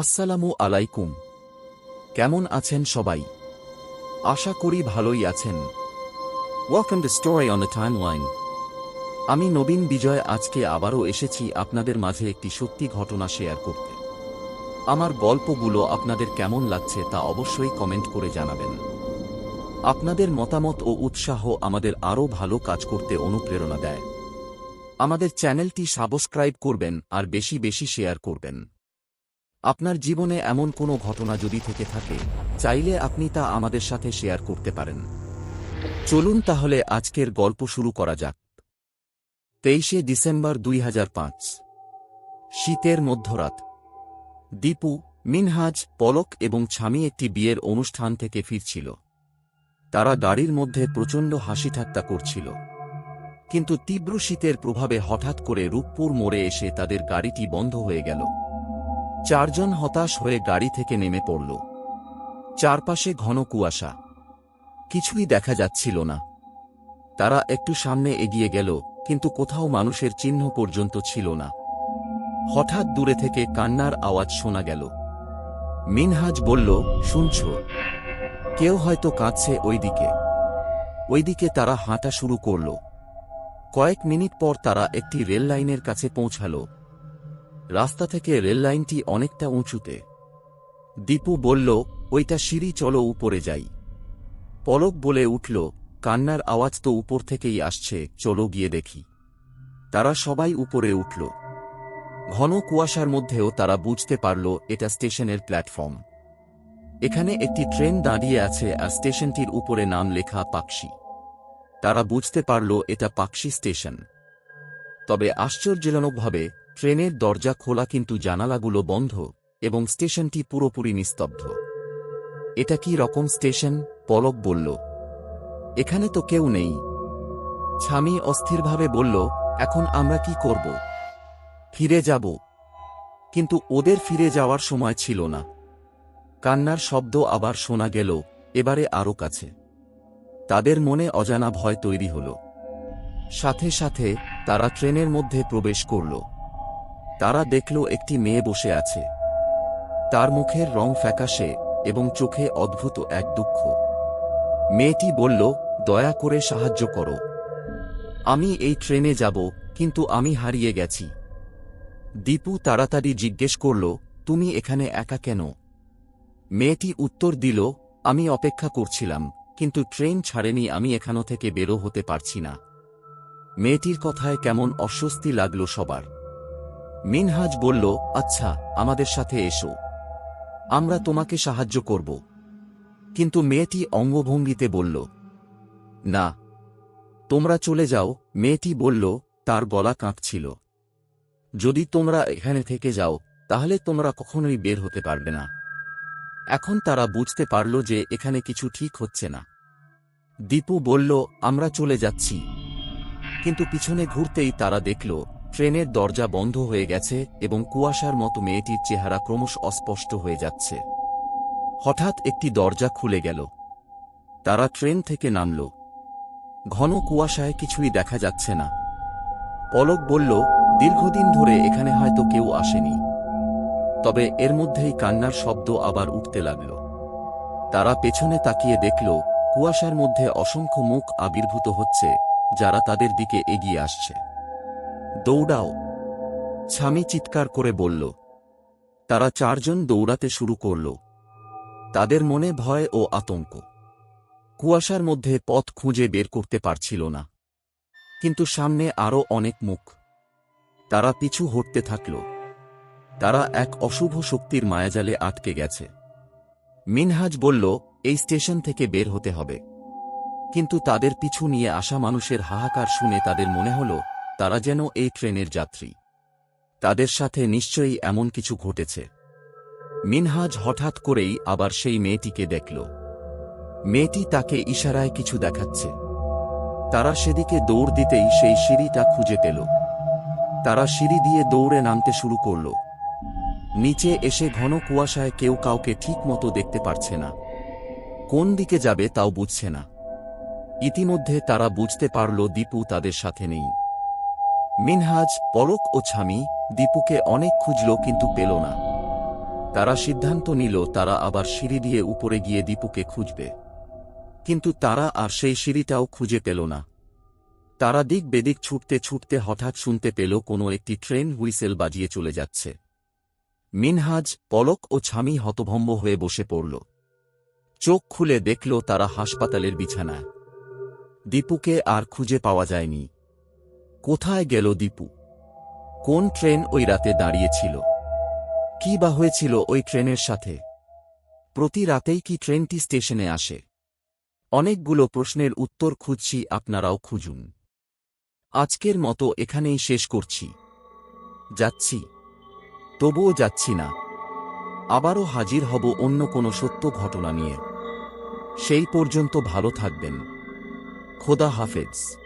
আসসালামু আলাইকুম। কেমন আছেন সবাই? আশা করি ভালোই আছেন। Welcome to story on the timeline আমি নবীন বিজয়, আজকে আবারও এসেছি আপনাদের মাঝে একটি সত্যি ঘটনা শেয়ার করতে। আমার গল্পগুলো আপনাদের কেমন লাগছে তা অবশ্যই কমেন্ট করে জানাবেন। আপনাদের মতামত ও উৎসাহ আমাদের আরও ভালো কাজ করতে অনুপ্রেরণা দেয়। আমাদের চ্যানেলটি সাবস্ক্রাইব করবেন আর বেশি বেশি শেয়ার করবেন। আপনার জীবনে এমন কোনো ঘটনা যদি থেকে থাকে, চাইলে আপনি তা আমাদের সাথে শেয়ার করতে পারেন। চলুন তাহলে আজকের গল্প শুরু করা যাক। তেইশে ডিসেম্বর দুই হাজার পাঁচ। শীতের মধ্যরাত। দীপু, মিনহাজ, পলক এবং ছামি একটি বিয়ের অনুষ্ঠান থেকে ফিরছিল। তারা গাড়ির মধ্যে প্রচণ্ড হাসি ঠাট্টা করছিল। কিন্তু তীব্র শীতের প্রভাবে হঠাৎ করে রূপপুর মোড়ে এসে তাদের গাড়িটি বন্ধ হয়ে গেল। চারজন হতাশ হয়ে গাড়ি থেকে নেমে পড়ল। চারপাশে ঘন কুয়াশা। কিছুই দেখা যাচ্ছিল না। তারা একটু সামনে এগিয়ে গেল, কিন্তু কোথাও মানুষের চিহ্ন পর্যন্ত ছিল না। হঠাৎ দূরে থেকে কান্নার আওয়াজ শোনা গেল। মিনহাজ বলল, শুনছ? কেউ হয়তো কাঁদছে ওইদিকে। ওইদিকে তারা হাঁটা শুরু করল। কয়েক মিনিট পর তারা একটি রেল লাইনের কাছে পৌঁছাল। রাস্তা থেকে রেল লাইনটি অনেকটা উঁচুতে। দীপু বলল, ওইটা সিঁড়ি, চলো উপরে যাই। পলক বলে উঠল, কান্নার আওয়াজ তো উপর থেকেই আসছে, চলো গিয়ে দেখি। তারা সবাই উপরে উঠল। ঘন কুয়াশার মধ্যেও তারা বুঝতে পারল, এটা স্টেশনের প্ল্যাটফর্ম। এখানে একটি ট্রেন দাঁড়িয়ে আছে আর স্টেশনটির উপরে নাম লেখা পাকশি। তারা বুঝতে পারল, এটা পাকশি স্টেশন। তবে আশ্চর্যজনকভাবে ট্রেনের দরজা খোলা কিন্তু জানালাগুলো বন্ধ এবং স্টেশনটি পুরোপুরি নিস্তব্ধ। এটা কি রকম স্টেশন? পলক বলল। এখানে তো কেউ নেই। ছামি অস্থিরভাবে বলল, এখন আমরা কি করব? ফিরে যাব। কিন্তু ওদের ফিরে যাওয়ার সময় ছিল না। কান্নার শব্দ আবার শোনা গেল, এবারে আরও কাছে। তাদের মনে অজানা ভয় তৈরি হল। সাথে সাথে তারা ট্রেনের মধ্যে প্রবেশ করল। তারা দেখল একটি মেয়ে বসে আছে। তার মুখের রং ফ্যাকাশে এবং চোখে অদ্ভুত এক দুঃখ। মেয়েটি বলল, দয়া করে সাহায্য করো। আমি এই ট্রেনে যাব, কিন্তু আমি হারিয়ে গেছি। দীপু তাড়াতাড়ি জিজ্ঞেস করল, তুমি এখানে একা কেন? মেয়েটি উত্তর দিল, আমি অপেক্ষা করছিলাম, কিন্তু ট্রেন ছাড়েনি, আমি এখানো থেকে বেরো হতে পারছি না। মেয়েটির কথায় কেমন অস্বস্তি লাগল সবার। মিনহাজ বলল আচ্ছা আমাদের সাথে এসো। আমরা তোমাকে সাহায্য করব। কিন্তু মেয়েটি অঙ্গভঙ্গিতে বলল, না। তোমরা চলে যাও। মেয়েটি বলল, তার গলা কাঁপছিল। যদি তোমরা এখানে থেকে যাও, তাহলে তোমরা কখনোই বের হতে পারবে না। এখন তারা বুঝতে পারল যে এখানে কিছু ঠিক হচ্ছে না। দীপু বলল, আমরা চলে যাচ্ছি। কিন্তু পিছনে ঘুরতেই তারা দেখল ট্রেনের দরজা বন্ধ হয়ে গেছে এবং কুয়াশার মতো মেয়েটির চেহারা ক্রমশ অস্পষ্ট হয়ে যাচ্ছে। হঠাৎ একটি দরজা খুলে গেল। তারা ট্রেন থেকে নামল। ঘন কুয়াশায় কিছুই দেখা যাচ্ছে না। পলক বলল, দীর্ঘদিন ধরে এখানে হয়তো কেউ আসেনি। তবে এর মধ্যেই কান্নার শব্দ আবার উঠতে লাগল। তারা পেছনে তাকিয়ে দেখল, কুয়াশার মধ্যে অসংখ্য মুখ আবির্ভূত হচ্ছে, যারা তাদের দিকে এগিয়ে আসছে। দৌড়াও। স্বামী চিৎকার করে বলল, তারা চারজন দৌড়াতে শুরু করল। তাদের মনে ভয় ও আতঙ্ক। কুয়াশার মধ্যে পথ খুঁজে বের করতে পারছিল না। কিন্তু সামনে আরও অনেক মুখ। তারা পিছু হটতে থাকল। তারা এক অশুভ শক্তির মায়াজালে আটকে গেছে। মিনহাজ বলল, এই স্টেশন থেকে বের হতে হবে। কিন্তু তাদের পিছু নিয়ে আসা মানুষের হাহাকার শুনে তাদের মনে হল তারা যেন এই ট্রেনের যাত্রী। তাদের সাথে নিশ্চয়ই এমন কিছু ঘটেছে। মিনহাজ হঠাৎ করেই আবার সেই মেয়েটিকে দেখল। মেয়েটি তাকে ইশারায় কিছু দেখাচ্ছে। তারা সেদিকে দৌড় দিতেই সেই সিঁড়িটা খুঁজে পেল। তারা সিঁড়ি দিয়ে দৌড়ে নামতে শুরু করল। নিচে এসে ঘন কুয়াশায় কেউ কাউকে ঠিক মতো দেখতে পারছে না। কোন দিকে যাবে তাও বুঝছে না। ইতিমধ্যে তারা বুঝতে পারল দীপু তাদের সাথে নেই। মিনহাজ পলক ও ছামি দীপুকে অনেক খুঁজল কিন্তু পেল না। তারা সিদ্ধান্ত নিল তারা আবার সিঁড়ি দিয়ে উপরে গিয়ে দীপুকে খুঁজবে। কিন্তু তারা আর সেই সিঁড়িটাও খুঁজে পেল না। তারা দিক বেদিক ছুটতে ছুটতে হঠাৎ শুনতে পেল কোনো একটি ট্রেন হুইসেল বাজিয়ে চলে যাচ্ছে। মিনহাজ, পলক ও ছামি হতভম্ব হয়ে বসে পড়ল। চোখ খুলে দেখল তারা হাসপাতালের বিছানায়। দীপুকে আর খুঁজে পাওয়া যায়নি। কোথায় গেল দীপু? কোন ট্রেন ওই রাতে দাঁড়িয়েছিল? কি বা হয়েছিল ওই ট্রেনের সাথে? প্রতি রাতেই কি ট্রেনটি স্টেশনে আসে? অনেকগুলো প্রশ্নের উত্তর খুঁজছি, আপনারাও খুঁজুন। আজকের মতো এখানেই শেষ করছি। যাচ্ছি। তবুও যাচ্ছি না। আবারও হাজির হব অন্য কোনো সত্য ঘটনা নিয়ে। সেই পর্যন্ত ভালো থাকবেন। খোদা হাফেজ।